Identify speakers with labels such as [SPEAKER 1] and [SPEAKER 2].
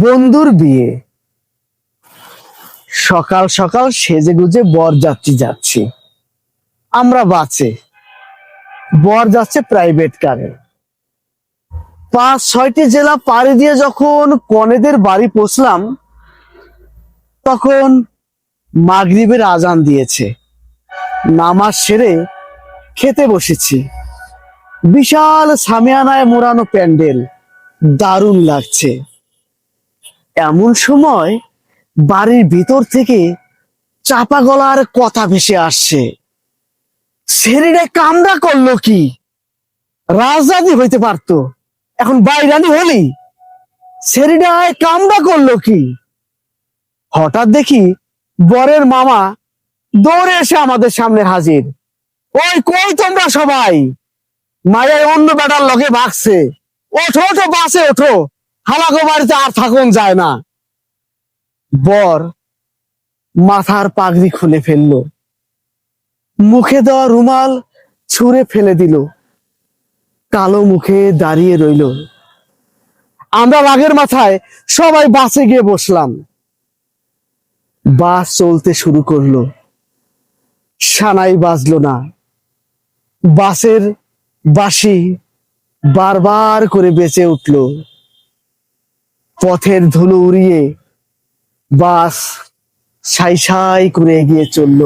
[SPEAKER 1] বন্ধুর বিয়ে। সকাল সকাল সেজে গুজে বর যাত্রী যাচ্ছি। আমরা বাঁচে বর যাচ্ছে প্রাইভেট কারে পাঁচ, ছয়টি জেলা পাড়ি দিয়ে যখন কনেদের বাড়ি পৌঁছলাম, তখন মাগরিবের আজান দিয়েছে। নামাজ সেরে খেতে বসেছি। বিশাল সামিয়ানায় মোড়ানো প্যান্ডেল। দারুণ লাগছে। এমন সময় বাড়ির ভিতর থেকে চাপা গলার কথা ভেসে আসছে। ছেলেটা কামড়া করল কি? রাজধানী হইতে পারতো। এখন বাইরানি হলি। ছেলেটায় কামড়া করল কি? হঠাৎ দেখি বরের মামা দৌড়ে এসে আমাদের সামনে হাজির। ওই কই তোমরা সবাই? মায়ের অন্য বেটার লগে ভাগছে। ওঠো ওঠো, বাসে ওঠো। হালাকো বাড়িতে আর থাকুন যায় না। বর মাথার পাগড়ি খুলে ফেলল। মুখে দেওয়া রুমাল ছুঁড়ে ফেলে দিল। কালো মুখে দাঁড়িয়ে রইল। আমরা রাগের মাথায় সবাই বাসে গিয়ে বসলাম। বাস চলতে শুরু করল। সানাই বাজলো না। বাসের বাঁশি বারবার করে বেঁচে উঠল। পথের ধুলো উড়িয়ে বাস সাই সাই করে এগিয়ে চলল।